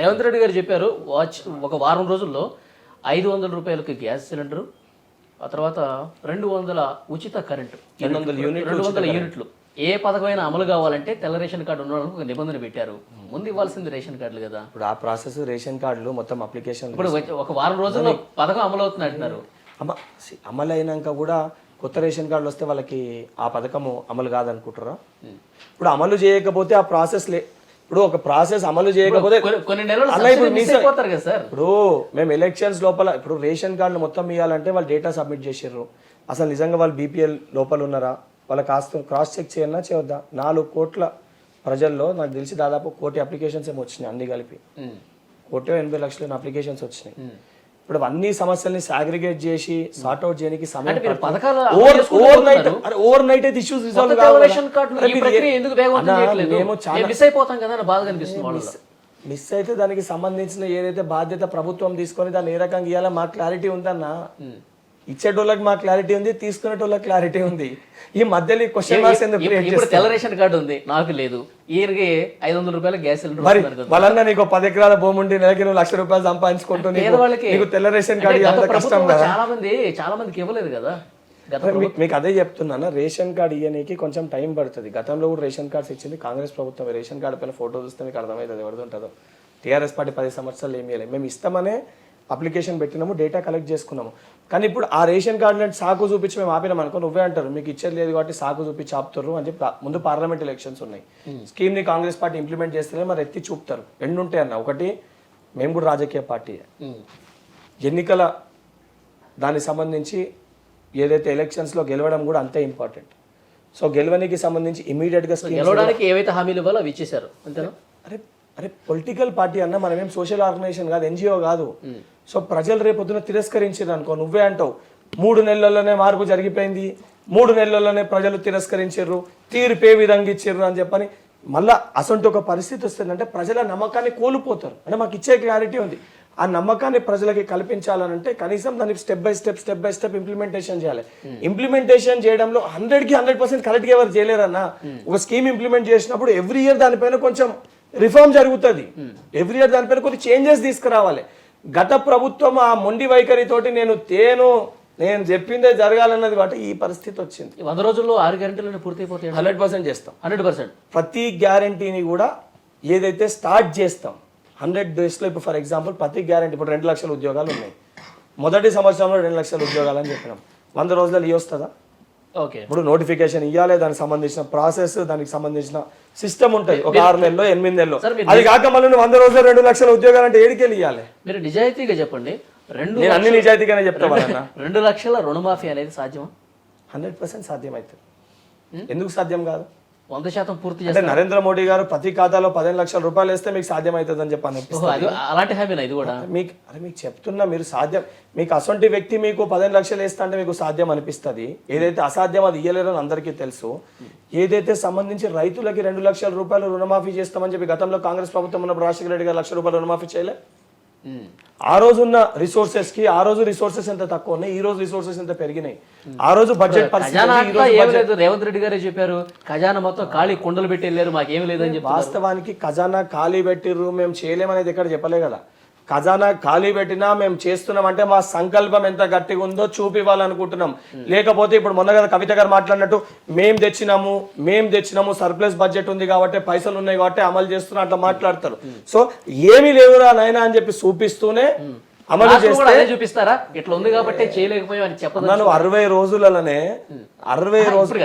రేవంత్ రెడ్డి గారు చెప్పారు వాచ్ ఒక వారం రోజుల్లో ఐదు వందల రూపాయలకి గ్యాస్ సిలిండరు ఆ తర్వాత రెండు వందల ఉచిత కరెంటు రెండు వందల యూనిట్లు రెండు వందల యూనిట్లు. ఏ పథకమైన అమలు కావాలంటే తెల్ల రేషన్ కార్డు ఉన్న ఒక నిబంధన పెట్టారు. ముందు ఇవ్వాల్సింది రేషన్ కార్డులు కదా. ఇప్పుడు ఆ ప్రాసెస్ రేషన్ కార్డులు మొత్తం అప్లికేషన్ ఇప్పుడు ఒక వారం రోజుల్లో పథకం అమలు అవుతుంది అంటున్నారు అమలు అయినాక కూడా కొత్త రేషన్ కార్డులు వస్తే వాళ్ళకి ఆ పథకము అమలు కాదనుకుంటారా? ఇప్పుడు అమలు చేయకపోతే ఆ ప్రాసెస్ లే ఇప్పుడు ఒక ప్రాసెస్ అమలు చేయకపోతే కొన్ని- నెలలు సార్. ఇప్పుడు మేము ఎలక్షన్స్ లోపల ఇప్పుడు రేషన్ కార్డులు మొత్తం ఇవ్వాలంటే వాళ్ళు డేటా సబ్మిట్ చేసారు అసలు నిజంగా వాళ్ళు బీపీఎల్ లోపల ఉన్నారా? వాళ్ళ కాస్త క్రాస్ చెక్ చేయన్నా చేయొద్దా? నాలుగు కోట్ల ప్రజల్లో నాకు తెలిసి దాదాపు కోటి అప్లికేషన్స్ ఏమో వచ్చినాయి అన్ని కలిపి. కోటి ఎనభై లక్షల అప్లికేషన్స్ వచ్చినాయి. ఇప్పుడు అన్ని సమస్యల్ని సాగ్రిగేట్ చేసి సార్ట్ అవుట్ చేయడానికి సమయం. పథకాలు ఓవర్ నైట్. అరే ఓవర్ నైట్ అయితే ఇష్యూస్ రిజాల్వ్ మేము చాలా మిస్ అయిపోతాం కదా బాధ కనిపిస్తుంది మిస్ అయితే దానికి సంబంధించిన ఏదైతే బాధ్యత ప్రభుత్వం తీసుకొని దాన్ని ఏ రకంగా ఇవ్వాలో మాకు క్లారిటీ ఉందన్న ఇచ్చేటోళ్ళకి మాకు క్లారిటీ ఉంది తీసుకునేటోళ్ళకి క్లారిటీ ఉంది. ఈ మధ్యలో క్వశ్చన్ మార్క్స్ ఎందుకు తెల్ల రేషన్ కార్డు ఉంది నాకు లేదు. ఈయనకి ఐదు వందల రూపాయల గ్యాస్ సిలిండర్ మరి. వాళ్ళన్నా నీకు పది ఎకరాల భూమి ఉండి నెలకి నువ్వు లక్ష రూపాయలు సంపాదించుకుంటూ నీకు- తెల్ల రేషన్ కార్డు కష్టం కదా. చాలా మంది చాలా మందికి ఇవ్వలేదు కదా మీ- మీకు అదే చెప్తున్నాను రేషన్ కార్డు ఇవ్వడానికి కొంచెం టైం పడుతుంది. గతంలో కూడా రేషన్ కార్డ్స్ ఇచ్చింది కాంగ్రెస్ ప్రభుత్వం. రేషన్ కార్డు పైన ఫోటో చూస్తే మీకు అర్థమవుతుంది ఎవరిది ఉంటుందో. టీఆర్ఎస్ పార్టీ పది సంవత్సరాలు ఏమీ ఇవ్వలేదు మేము ఇస్తామనే అప్లికేషన్ పెట్టినాము డేటా కలెక్ట్ చేసుకున్నాము. కానీ ఇప్పుడు ఆ రేషన్ కార్డులను సాకు చూపించి మేము ఆపినాం అనుకో నువ్వే అంటారు మీకు ఇచ్చేది లేదు కాబట్టి సాకు చూపించి ఆపుతారు అని చెప్పి ముందు పార్లమెంట్ ఎలక్షన్స్ ఉన్నాయి. స్కీమ్ని కాంగ్రెస్ పార్టీ ఇంప్లిమెంట్ చేస్తే మరి ఎత్తి చూపుతారు. రెండు ఉంటాయి అన్న. ఒకటి మేము కూడా రాజకీయ పార్టీ. ఉమ్. ఎన్నికల దానికి సంబంధించి ఏదైతే ఎలక్షన్స్లో గెలవడం కూడా అంతే ఇంపార్టెంట్ సో గెలవనికి సంబంధించి ఇమీడియట్గా స్కీమ్ గెలవడానికి ఏవైతే హామీలు ఇవ్వాలో అవి ఇచ్చేశారు. అంతేనా? అరే అరే పొలిటికల్ పార్టీ అన్న మనం ఏం సోషల్ ఆర్గనైజేషన్ కాదు ఎన్జిఓ కాదు. సో ప్రజలు రేపు పొద్దున తిరస్కరించారు అనుకో నువ్వే అంటావు మూడు నెలల్లోనే మార్పు జరిగిపోయింది మూడు నెలల్లోనే ప్రజలు తిరస్కరించారు తీర్పు ఏ విధంగా ఇచ్చారు అని చెప్పని మళ్ళా అసంటి ఒక పరిస్థితి వస్తుందంటే ప్రజల నమ్మకాన్ని కోల్పోతారు. అంటే మాకు ఇచ్చే క్లారిటీ ఉంది. ఆ నమ్మకాన్ని ప్రజలకి కల్పించాలనంటే కనీసం దానికి step by step step by step implementation చేయాలి. ఇంప్లిమెంటేషన్ చేయడంలో హండ్రెడ్కి హండ్రెడ్ పర్సెంట్ కరెక్ట్గా ఎవరు చేయలేరన్న ఒక స్కీమ్ ఇంప్లిమెంట్ చేసినప్పుడు ఎవ్రీ ఇయర్ దానిపైన కొంచెం రిఫార్మ్ జరుగుతుంది. ఎవ్రీ ఇయర్ దానిపైన కొన్ని చేంజెస్ తీసుకురావాలి. గత ప్రభుత్వం ఆ మొండి వైఖరితోటి నేను తేను నేను చెప్పిందే జరగాలన్నది కాబట్టి ఈ పరిస్థితి వచ్చింది. వంద రోజుల్లో ఆరు గంటలను పూర్తయిపోతాయి హండ్రెడ్ పర్సెంట్ చేస్తాం. Hundred percent. ప్రతి గ్యారంటీని కూడా ఏదైతే స్టార్ట్ చేస్తాం హండ్రెడ్ డేస్లో ఇప్పుడు ఫర్ ఎగ్జాంపుల్ ప్రతి గ్యారంటీ ఇప్పుడు రెండు లక్షల ఉద్యోగాలు ఉన్నాయి. మొదటి సంవత్సరంలో రెండు లక్షల ఉద్యోగాలు అని చెప్పినాం. వంద రోజులలో ఇవి వస్తుందా? ఓకే ఇప్పుడు నోటిఫికేషన్ ఇవ్వాలి దానికి సంబంధించిన ప్రాసెస్ దానికి సంబంధించిన సిస్టమ్ ఉంటుంది. ఒక ఆరు నెలలో ఎనిమిది నెలలో. అది కాక మళ్ళీ వంద రోజులు రెండు లక్షల ఉద్యోగాలు అంటే ఏడికెళ్ళి ఇవ్వాలి మీరు నిజాయితీగా చెప్పండి. రెండు నేను అన్ని నిజాయితీగానే చెప్తా వాళ్ళన్న. రెండు లక్షల రుణమాఫీ అనేది సాధ్యమా? హండ్రెడ్ పర్సెంట్ సాధ్యమవుతుంది ఎందుకు సాధ్యం కాదు? వంద శాతం పూర్తి అంటే చేస్తారు. నరేంద్ర మోడీ గారు ప్రతి ఖాతాలో పదిహేను లక్షల రూపాయలు వేస్తే మీకు సాధ్యమవుతుంది అని చెప్పి అనిపిస్తుంది ఓహో, అది అలాంటి హామీనా ఇది కూడా. మీకు అరే మీకు చెప్తున్నా మీరు సాధ్యం. మీకు అసొంటి వ్యక్తి మీకు పదిహేను లక్షలు వేస్తా అంటే మీకు సాధ్యం అనిపిస్తుంది. ఏదైతే అసాధ్యం అది ఇయ్యలేరని అందరికీ తెలుసు. ఏదైతే సంబంధించి రైతులకి రెండు లక్షల రూపాయలు రుణమాఫీ చేస్తామని చెప్పి గతంలో కాంగ్రెస్ ప్రభుత్వం ఉన్నప్పుడు రాజశేఖర రెడ్డి గారు లక్ష రూపాయలు రుణమాఫీ చేయలే. ఆ రోజు ఉన్న రిసోర్సెస్కి ఆ రోజు రిసోర్సెస్ ఎంత తక్కువ ఉన్నాయి ఈ రోజు రిసోర్సెస్ ఎంత పెరిగినాయి? ఆ రోజు బడ్జెట్ పరిస్థితి రేవంత్ రెడ్డి గారే చెప్పారు ఖజానా మొత్తం ఖాళీ కుండలు పెట్టి వెళ్ళారు మాకేం లేదని చెప్పి వాస్తవానికి ఖజానా ఖాళీ పెట్టిర్రు మేము చేయలేమనేది ఎక్కడ చెప్పలే కదా. ఖజానా ఖాళీ పెట్టినా మేము చేస్తున్నాం అంటే మా సంకల్పం ఎంత గట్టిగా ఉందో చూపివ్వాలనుకుంటున్నాం. లేకపోతే ఇప్పుడు మొన్న కదా కవిత గారు మాట్లాడినట్టు మేం తెచ్చినాము మేం తెచ్చినాము సర్ప్లస్ బడ్జెట్ ఉంది కాబట్టి పైసలు ఉన్నాయి కాబట్టి అమలు చేస్తున్నా అట్లా మాట్లాడతారు. సో ఏమీ లేవురా నాయనా అని చెప్పి చూపిస్తూనే అమలు చేస్తే చూపిస్తారా? ఇట్లా ఉంది కాబట్టి చేయలేకపోయాం అని అరవై రోజులలోనే అరవై రోజులు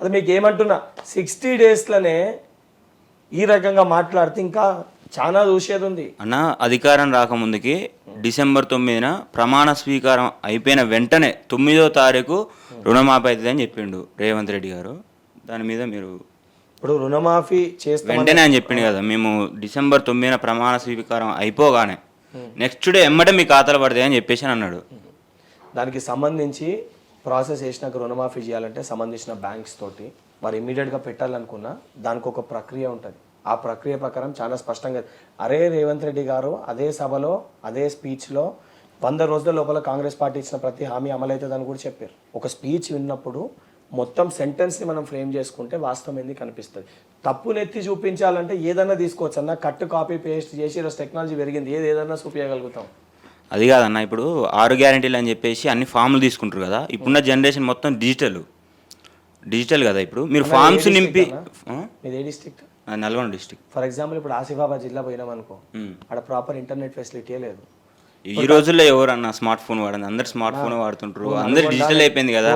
అది మీకు ఏమంటున్నా సిక్స్టీ డేస్లోనే ఈ రకంగా మాట్లాడితే ఇంకా చాలా చూసేది ఉంది అన్న అధికారం రాకముందుకి డిసెంబర్ తొమ్మిదిన ప్రమాణ స్వీకారం అయిపోయిన వెంటనే తొమ్మిదో తారీఖు రుణమాఫీ అవుతుంది అని చెప్పిండు రేవంత్ రెడ్డి గారు. దాని మీద మీరు ఇప్పుడు రుణమాఫీ చేస్తాం వెంటనే అని చెప్పిండు కదా మేము డిసెంబర్ తొమ్మిదిన ప్రమాణ స్వీకారం అయిపోగానే నెక్స్ట్ డే ఎమ్మటే మీ ఖాతాలు పడతాయి అని చెప్పేసి అని అన్నాడు. దానికి సంబంధించి ప్రాసెస్ చేసినాక రుణమాఫీ చేయాలంటే సంబంధించిన బ్యాంక్స్ తోటి మరి ఇమీడియట్గా పెట్టాలనుకున్నా దానికి ఒక ప్రక్రియ ఉంటుంది. ఆ ప్రక్రియ ప్రకారం చాలా స్పష్టంగా అరే రేవంత్ రెడ్డి గారు అదే సభలో అదే స్పీచ్లో వంద రోజుల లోపల కాంగ్రెస్ పార్టీ ఇచ్చిన ప్రతి హామీ అమలవుతుందని కూడా చెప్పారు. ఒక స్పీచ్ విన్నప్పుడు మొత్తం సెంటెన్స్ని మనం ఫ్రేమ్ చేసుకుంటే వాస్తవం ఏంది కనిపిస్తుంది. తప్పును ఎత్తి చూపించాలంటే ఏదన్నా తీసుకోవచ్చు అన్న కట్ కాపీ పేస్ట్ చేసి ఈరోజు టెక్నాలజీ పెరిగింది. ఏది ఏదన్నా చూపించగలుగుతాం. అది కాదన్న ఇప్పుడు ఆరు గ్యారంటీలు అని చెప్పేసి అన్ని ఫామ్లు తీసుకుంటారు కదా. ఇప్పుడున్న జనరేషన్ మొత్తం డిజిటల్. డిజిటల్ కదా ఇప్పుడు. మీరు ఫామ్స్ నింపి ఏ district? Nalgonda district for example ఇప్పుడు ఆసిఫాబాద్ జిల్లా పోయినాం అనుకో అక్కడ ప్రాపర్ ఇంటర్నెట్ ఫెసిలిటీ లేదు. ఈ రోజుల్లో ఎవరన్నా స్మార్ట్ ఫోన్ వాడండి అందరు స్మార్ట్ ఫోన్ వాడుతుంటారు. అందరు డిజిటల్ అయిపోయింది కదా.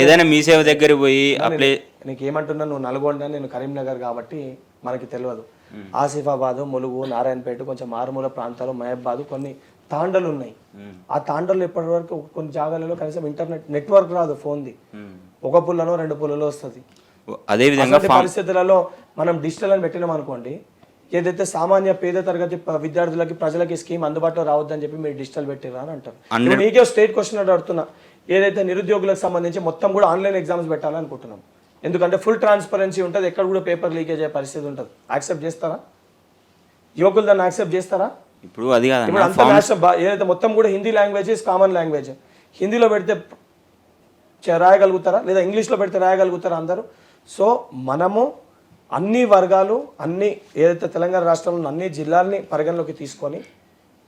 ఏదైనా మీ సేవ దగ్గర పోయి అప్లై నీకు ఏమంటున్నా నువ్వు నల్గొండ నేను కరీంనగర్ కాబట్టి మనకి తెలియదు. ఆసిఫాబాద్ ములుగు నారాయణపేట కొంచెం మారుమూల ప్రాంతాలు మహబాద్ కొన్ని తాండలు ఉన్నాయి. ఆ తాండలు ఇప్పటి వరకు కొన్ని జాగాలలో కనీసం ఇంటర్నెట్ నెట్వర్క్ రాదు ఫోన్ది. ఒక పుల్లలో రెండు పుల్లలో వస్తుంది. అదే విధంగా అటువంటి పరిస్థితులలో మనం డిజిటల్ అని పెట్టినాం అనుకోండి ఏదైతే సామాన్య పేద తరగతి విద్యార్థులకి ప్రజలకి స్కీమ్ అందుబాటులో రావద్దని చెప్పి మీరు డిజిటల్ పెట్టిరా అని అంటారు. నీకే స్టేట్ క్వశ్చన్ అడుగుతున్నా. ఏదైతే నిరుద్యోగులకు సంబంధించి మొత్తం కూడా ఆన్లైన్ ఎగ్జామ్స్ పెట్టాలనుకుంటున్నాం ఎందుకంటే ఫుల్ ట్రాన్స్పరెన్సీ ఉంటుంది ఎక్కడ కూడా పేపర్ లీకేజ్ అయ్యే పరిస్థితి ఉంటుంది. యాక్సెప్ట్ చేస్తారా? యువకులు దాన్ని యాక్సెప్ట్ చేస్తారా? ఇప్పుడు అది ఏదైతే మొత్తం కూడా హిందీ లాంగ్వేజ్ కామన్ లాంగ్వేజ్. హిందీలో పెడితే రాయగలుగుతారా? లేదా ఇంగ్లీష్లో పెడితే రాయగలుగుతారా అందరూ? సో మనము అన్ని వర్గాలు అన్ని ఏదైతే తెలంగాణ రాష్ట్రంలో అన్ని జిల్లాల్ని పరిగణలోకి తీసుకొని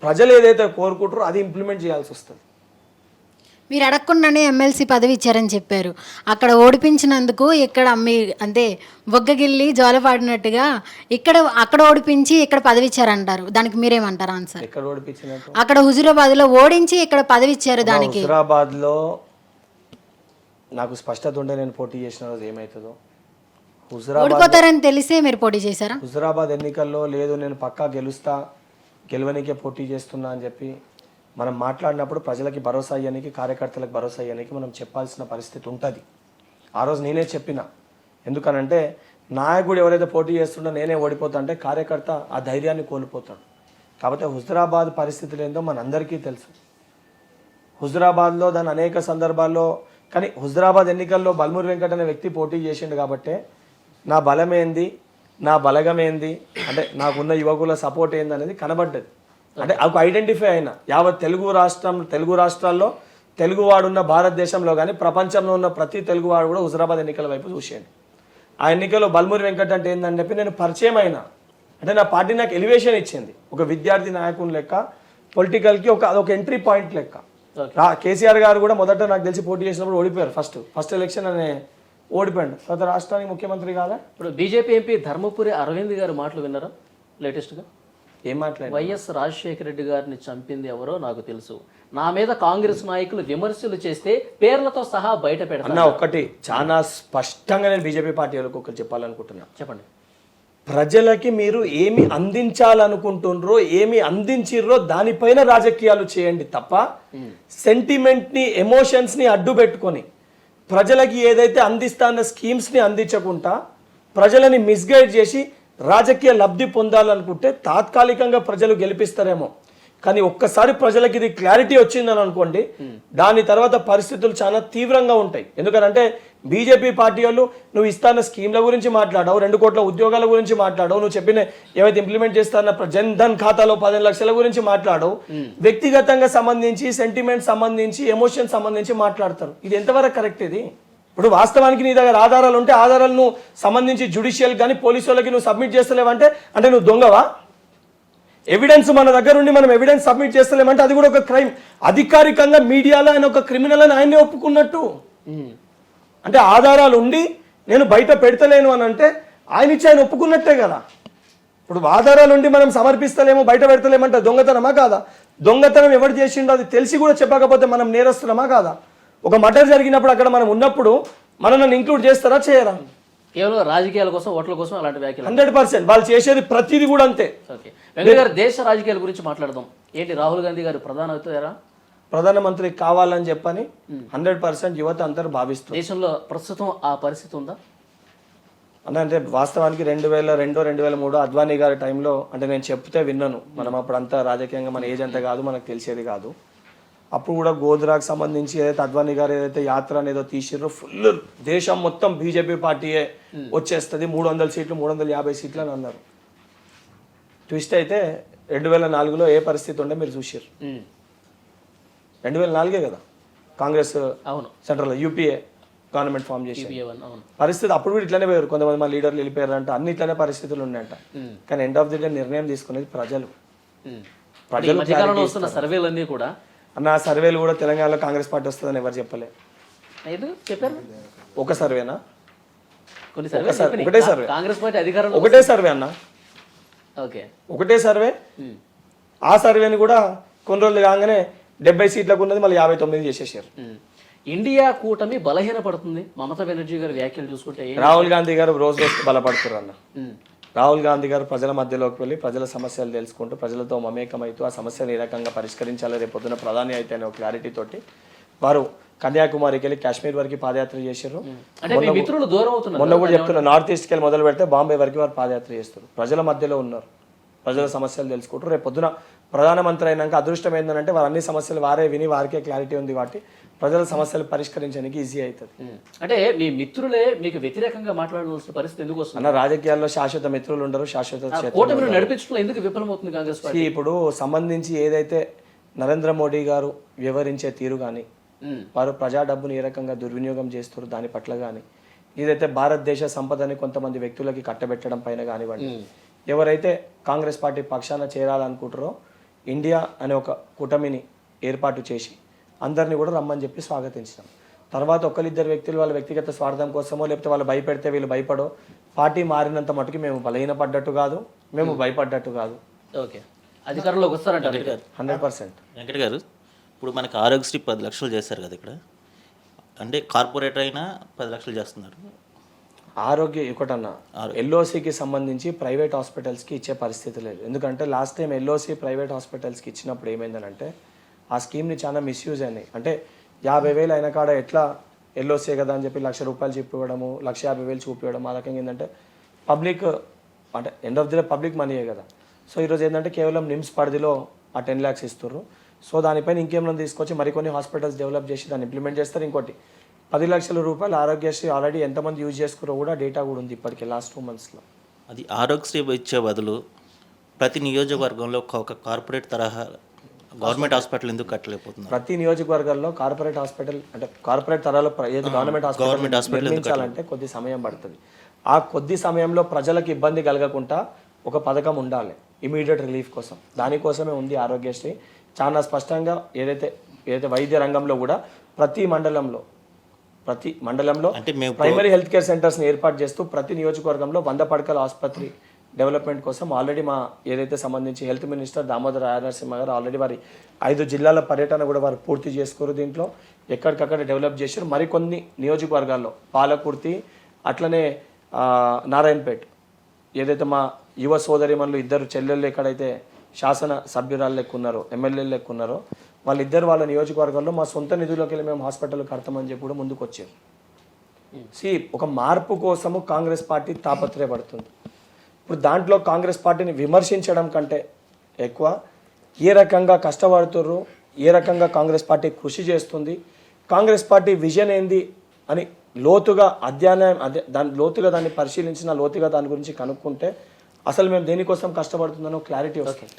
ప్రజలు ఏదైతే కోరుకుంటారో అది ఇంప్లిమెంట్ చేయాల్సి వస్తుంది. మీరు అడగకుండానే ఎమ్మెల్సీ పదవి ఇచ్చారని చెప్పారు. అక్కడ ఓడిపించినందుకు ఇక్కడ మీ అంటే బొగ్గగిల్లి జోలపాడినట్టుగా ఇక్కడ అక్కడ ఓడిపించి ఇక్కడ పదవి ఇచ్చారంటారు. దానికి మీరేమంటారు ఆన్సర్? ఎక్కడ ఓడిపించినట్టు? అక్కడ హుజూరాబాద్లో ఓడించి ఇక్కడ పదవి ఇచ్చారు దానికి. హుజరాబాద్లో నాకు స్పష్టత ఉండే నేను పోటీ చేసిన రోజు ఏమవుతుందో హుజరాబాద్ ఓడిపోతారని తెలిసే మీరు పోటీ చేశారా? హుజరాబాద్ ఎన్నికల్లో లేదు నేను పక్కా గెలుస్తా గెలవనికే పోటీ చేస్తున్నా అని చెప్పి మనం మాట్లాడినప్పుడు ప్రజలకి భరోసా అయ్యానికి కార్యకర్తలకు భరోసా అయ్యానికి మనం చెప్పాల్సిన పరిస్థితి ఉంటుంది. ఆ రోజు నేనే చెప్పిన. ఎందుకనంటే నాయకుడు ఎవరైతే పోటీ చేస్తుండో నేనే ఓడిపోతా అంటే కార్యకర్త ఆ ధైర్యాన్ని కోల్పోతాడు. కాబట్టి హుజరాబాద్ పరిస్థితులు ఏందో మనందరికీ తెలుసు. హుజరాబాద్లో దాని అనేక సందర్భాల్లో కానీ హుజరాబాద్ ఎన్నికల్లో బల్మూరి వెంకట్ అనే వ్యక్తి పోటీ చేసిండు కాబట్టే నా బలం ఏంది నా బలగం ఏంది అంటే నాకున్న యువకుల సపోర్ట్ ఏంది అనేది కనబడ్డది. అంటే ఒక ఐడెంటిఫై అయిన. యావత్ తెలుగు రాష్ట్రం తెలుగు రాష్ట్రాల్లో తెలుగువాడు ఉన్న భారతదేశంలో కానీ ప్రపంచంలో ఉన్న ప్రతి తెలుగువాడు కూడా హుజరాబాద్ ఎన్నికల వైపు చూసేయండి. ఆ ఎన్నికల్లో బల్మూరి వెంకట్ అంటే ఏందని చెప్పి నేను పరిచయం అయినా. అంటే నా పార్టీ నాకు ఎలివేషన్ ఇచ్చింది. ఒక విద్యార్థి నాయకుని లెక్క పొలిటికల్కి ఒక అదొక ఎంట్రీ పాయింట్ లెక్క. కేసీఆర్ గారు కూడా మొదట నాకు తెలిసి పోటీ చేసినప్పుడు ఓడిపోయారు ఫస్ట్ ఫస్ట్ ఎలక్షన్ అనే ఓడిపోయాడు. తర్వాత రాష్ట్రానికి ముఖ్యమంత్రి కాదా ఇప్పుడు బీజేపీ ఎంపీ ధర్మపురి అరవింద్ గారి మాటలు విన్నారా? లేటెస్ట్గా ఏం మాట్లాడారు? వైఎస్ రాజశేఖర రెడ్డి గారిని చంపింది ఎవరో నాకు తెలుసు. నా మీద కాంగ్రెస్ నాయకులు విమర్శలు చేస్తే పేర్లతో సహా బయట పెడతాను అన్న ఒక్కటి చాలా స్పష్టంగా నేను బీజేపీ పార్టీ వాళ్ళకి ఒకటి చెప్పాలనుకుంటున్నా. చెప్పండి. ప్రజలకి మీరు ఏమి అందించాలనుకుంటుండ్రో ఏమి అందించిర్రో దానిపైన రాజకీయాలు చేయండి తప్ప సెంటిమెంట్ని ఎమోషన్స్ని అడ్డు పెట్టుకొని ప్రజలకి ఏదైతే అందిస్తాన్న స్కీమ్స్ని అందించకుండా ప్రజలని మిస్గైడ్ చేసి రాజకీయ లబ్ధి పొందాలనుకుంటే తాత్కాలికంగా ప్రజలు గెలిపిస్తారేమో. కానీ ఒక్కసారి ప్రజలకి ఇది క్లారిటీ వచ్చిందని అనుకోండి దాని తర్వాత పరిస్థితులు చాలా తీవ్రంగా ఉంటాయి. ఎందుకంటే బీజేపీ పార్టీ వాళ్ళు నువ్వు ఇస్తాన్న స్కీమ్ల గురించి మాట్లాడవు రెండు కోట్ల ఉద్యోగాల గురించి మాట్లాడవు నువ్వు చెప్పిన ఏవైతే ఇంప్లిమెంట్ చేస్తాన్న జన్ ధన్ ఖాతాలో పదిహేను లక్షల గురించి మాట్లాడవు వ్యక్తిగతంగా సంబంధించి సెంటిమెంట్ సంబంధించి ఎమోషన్ సంబంధించి మాట్లాడతారు. ఇది ఎంతవరకు కరెక్ట్ ఇది? ఇప్పుడు వాస్తవానికి నీ దగ్గర ఆధారాలు ఉంటే ఆధారాలను సంబంధించి జుడిషియల్ కానీ పోలీసు వాళ్ళకి నువ్వు సబ్మిట్ చేస్తలేవంటే అంటే నువ్వు దొంగవా? ఎవిడెన్స్ మన దగ్గర ఉండి మనం ఎవిడెన్స్ సబ్మిట్ చేస్తలేమంటే అది కూడా ఒక క్రైమ్ అధికారికంగా మీడియాలో ఆయన ఒక క్రిమినల్ అని ఆయనే ఒప్పుకున్నట్టు. అంటే ఆధారాలు ఉండి నేను బయట పెడతలేను అని అంటే ఆయన ఇచ్చి ఆయన ఒప్పుకున్నట్టే కదా. ఇప్పుడు ఆధారాలు ఉండి మనం సమర్పిస్తలేమో బయట పెడతలేమంటే దొంగతనమా కాదా? దొంగతనం ఎవరు చేసిండో అది తెలిసి కూడా చెప్పకపోతే మనం నేరస్తులమా కాదా? ఒక మర్డర్ జరిగినప్పుడు అక్కడ మనం ఉన్నప్పుడు మనల్ని ఇంక్లూడ్ చేస్తారా చేయరా? కేవలం రాజకీయాల కోసం ఓట్ల కోసం అలాంటి వ్యాఖ్యలు. Hundred percent. వాళ్ళు చేసేది ప్రతిదీ కూడా అంతే. ఓకే. వెంకయ్య గారు దేశ రాజకీయాల గురించి మాట్లాడదాం. ఏంటి? రాహుల్ గాంధీ గారు ప్రధాన అవుతారా? ప్రధానమంత్రి కావాలని చెప్పని హండ్రెడ్ పర్సెంట్ యువత అందరూ భావిస్తారు దేశంలో ప్రస్తుతం ఆ పరిస్థితి ఉందా? అంటే వాస్తవానికి రెండు వేల రెండు రెండు వేల మూడు అద్వానీ గారి టైంలో అంటే నేను చెప్తే విన్నాను. మనం అప్పుడంతా రాజకీయంగా మన ఏజ్ అంత కాదు మనకు తెలిసేది కాదు. అప్పుడు కూడా గోధురాకు సంబంధించి ఏదైతే అద్వానీ గారు ఏదైతే యాత్ర అనేదో తీసిర్రో ఫుల్ దేశం మొత్తం బీజేపీ పార్టీయే వచ్చేస్తుంది. మూడు వందల సీట్లు మూడు వందల యాభై సీట్లు అని అన్నారు. ట్విస్ట్ అయితే రెండు వేల నాలుగులో ఏ పరిస్థితి ఉండే మీరు చూసారు రెండు వేల నాలుగే కదా. కాంగ్రెస్ అవును. సెంట్రల్ యూపీఏ గవర్నమెంట్ ఫామ్ చేసి TBA1, అవును. పరిస్థితి అప్పుడు కూడా ఇట్లానే పోయారు. కొంతమంది మా లీడర్లు వెళ్ళిపోయారు అంటే అన్ని ఇట్లానే పరిస్థితులు ఉన్నాయంట. కానీ ఎండ్ ఆఫ్ ది డే నిర్ణయం తీసుకునేది ప్రజలు. ప్రజలు వస్తున్న సర్వేలన్నీ కూడా అన్న సర్వేలు కూడా తెలంగాణలో కాంగ్రెస్ పార్టీ వస్తుందని ఎవరు చెప్పలే? చెప్పారు? ఒక సర్వేనా? కొన్ని సర్వే. ఒకటే సర్వే. కాంగ్రెస్ పార్టీ అధికారంలో ఒకటే సర్వే అన్న. ఓకే. ఒకటే సర్వే. ఆ సర్వేని కూడా కొన్ని రోజులు కాగానే డెబ్బై సీట్లకు ఉన్నది మళ్ళీ యాభై తొమ్మిది చేసేసారు. ఇండియా కూటమి బలహీనపడుతుంది. మమతా బెనర్జీ గారి వ్యాఖ్యలు చూసుకుంటే రాహుల్ గాంధీ గారు రోజు రోజు బలపడుతున్నారు అన్న. రాహుల్ గాంధీ గారు ప్రజల మధ్యలోకి వెళ్ళి ప్రజల సమస్యలు తెలుసుకుంటూ ప్రజలతో మమేకమైతూ ఆ సమస్యలు ఏ రకంగా పరిష్కరించాలో రేపు పొద్దున ప్రధాని అయితే అనే ఒక క్లారిటీ తోటి వారు కన్యాకుమారికి వెళ్ళి కాశ్మీర్ వరకు పాదయాత్ర చేశారు మిత్రులు దూరం అవుతున్నారు మొన్న కూడా చెప్తున్నా నార్త్ ఈస్ట్కి వెళ్ళి మొదలు పెడితే బాంబే వరకు వారు పాదయాత్ర చేస్తారు ప్రజల మధ్యలో ఉన్నారు. ప్రజల సమస్యలు తెలుసుకుంటారు రేపు పొద్దున ప్రధానమంత్రి అయినాక అదృష్టం ఏంటంటే వారు అన్ని సమస్యలు వారే విని వారికే క్లారిటీ ఉంది కాబట్టి ప్రజల సమస్యలు పరిష్కరించడానికి ఈజీ అవుతుంది. అంటే మీ మిత్రులే మీకు వ్యతిరేకంగా మాట్లాడవలసిన పరిస్థితి ఎందుకు వస్తుంది? రాజకీయాల్లో శాశ్వత మిత్రులు ఉండరు శాశ్వత కూటమిని ఎందుకు విఫలమవుతుంది కాంగ్రెస్ పార్టీ? ఇప్పుడు సంబంధించి ఏదైతే నరేంద్ర మోడీ గారు వ్యవహరించే తీరు కానీ. వారు ప్రజా డబ్బుని ఏ రకంగా దుర్వినియోగం చేస్తారు దాని పట్ల కానీ ఏదైతే భారతదేశ సంపదని కొంతమంది వ్యక్తులకి కట్టబెట్టడం పైన కానివ్వండి ఎవరైతే కాంగ్రెస్ పార్టీ పక్షాన చేరాలనుకుంటారో ఇండియా అనే ఒక కూటమిని ఏర్పాటు చేసి అందరినీ కూడా రమ్మని చెప్పి స్వాగతించినాం. తర్వాత ఒకరిద్దరు వ్యక్తులు వాళ్ళ వ్యక్తిగత స్వార్థం కోసమో లేకపోతే వాళ్ళు భయపెడితే వీళ్ళు భయపడో పార్టీ మారినంత మటుకు మేము బలహీనపడ్డట్టు కాదు మేము భయపడ్డట్టు కాదు. ఓకే. అధికారంలోకి వస్తారంటారు హండ్రెడ్ పర్సెంట్. వెంకట గారు ఇప్పుడు మనకి ఆరోగ్యశ్రీ పది లక్షలు చేశారు కదా ఇక్కడ. అంటే కార్పొరేటర్ అయినా పది లక్షలు చేస్తున్నారు. ఆరోగ్య ఒకటన్నా ఎల్ఓసికి సంబంధించి ప్రైవేట్ హాస్పిటల్స్కి ఇచ్చే పరిస్థితి లేదు. ఎందుకంటే లాస్ట్ టైం ఎల్ఓసి ప్రైవేట్ హాస్పిటల్స్కి ఇచ్చినప్పుడు ఏమైందనంటే ఆ స్కీమ్ని చాలా మిస్యూజ్ అయినాయి. అంటే యాభై వేలు అయిన కాడ ఎట్లా ఎల్ఓసీ కదా అని చెప్పి లక్ష రూపాయలు చూపివ్వడము లక్ష యాభై వేలు చూపించడం ఆ రకంగా ఏంటంటే పబ్లిక్ అంటే end of the day public మనీయే కదా. సో ఈరోజు ఏంటంటే కేవలం నిమ్స్ పరిధిలో ఆ టెన్ ల్యాక్స్ ఇస్తారు సో దానిపైన ఇంకేమైనా తీసుకొచ్చి మరికొన్ని హాస్పిటల్స్ డెవలప్ చేసి దాన్ని ఇంప్లిమెంట్ చేస్తారు ఇంకోటి. పది లక్షల రూపాయలు ఆరోగ్యశ్రీ ఆల్రెడీ ఎంతమంది యూజ్ చేసుకురో కూడా డేటా కూడా ఉంది ఇప్పటికే లాస్ట్ టూ మంత్స్లో. అది ఆరోగ్యశ్రీ ఇచ్చే బదులు ప్రతి నియోజకవర్గంలో ఒక కార్పొరేట్ తరహా గవర్నమెంట్ హాస్పిటల్ ఎందుకు కట్టలేకపోతున్నారు? ప్రతి నియోజకవర్గాల్లో కార్పొరేట్ హాస్పిటల్ అంటే కార్పొరేట్ తరాల గవర్నమెంట్ గవర్నమెంట్ హాస్పిటల్ నిర్మించాలంటే కొద్ది సమయం పడుతుంది. ఆ కొద్ది సమయంలో ప్రజలకు ఇబ్బంది కలగకుండా ఒక పథకం ఉండాలి ఇమీడియట్ రిలీఫ్ కోసం. దానికోసమే ఉంది ఆరోగ్యశ్రీ. చాలా స్పష్టంగా ఏదైతే ఏదైతే వైద్య రంగంలో కూడా ప్రతి మండలంలో ప్రతి మండలంలో అంటే మేము ప్రైమరీ హెల్త్ కేర్ సెంటర్స్ని ఏర్పాటు చేస్తూ ప్రతి నియోజకవర్గంలో వంద పడకల ఆసుపత్రి డెవలప్మెంట్ కోసం ఆల్రెడీ మా ఏదైతే సంబంధించి హెల్త్ మినిస్టర్ దామోదర్ రాయ నరసింహ గారు ఆల్రెడీ వారి ఐదు జిల్లాల పర్యటన కూడా వారు పూర్తి చేసుకోరు దీంట్లో. ఎక్కడికక్కడ డెవలప్ చేశారు. మరికొన్ని నియోజకవర్గాల్లో పాలకుర్తి అట్లనే నారాయణపేట్. ఏదైతే మా యువ సోదరిమణులు ఇద్దరు చెల్లెళ్ళు ఎక్కడైతే శాసన సభ్యురాలు లెక్క ఉన్నారో ఎమ్మెల్యేలు లెక్క ఉన్నారో వాళ్ళిద్దరు వాళ్ళ నియోజకవర్గాల్లో మా సొంత నిధుల్లోకి వెళ్ళి మేము హాస్పిటల్ కడతామని చెప్పి కూడా ముందుకు వచ్చారు. సి ఒక మార్పు కోసము కాంగ్రెస్ పార్టీ తాపత్రయపడుతుంది. ఇప్పుడు దాంట్లో కాంగ్రెస్ పార్టీని విమర్శించడం కంటే ఎక్కువ ఏ రకంగా కష్టపడుతుర్రు ఏ రకంగా కాంగ్రెస్ పార్టీ కృషి చేస్తుంది కాంగ్రెస్ పార్టీ విజన్ ఏంది అని లోతుగా అధ్యయనం అదే దాని లోతుగా దాన్ని పరిశీలించిన లోతుగా దాని గురించి కనుక్కుంటే అసలు మేము దేనికోసం కష్టపడుతుందనో క్లారిటీ వస్తుంది.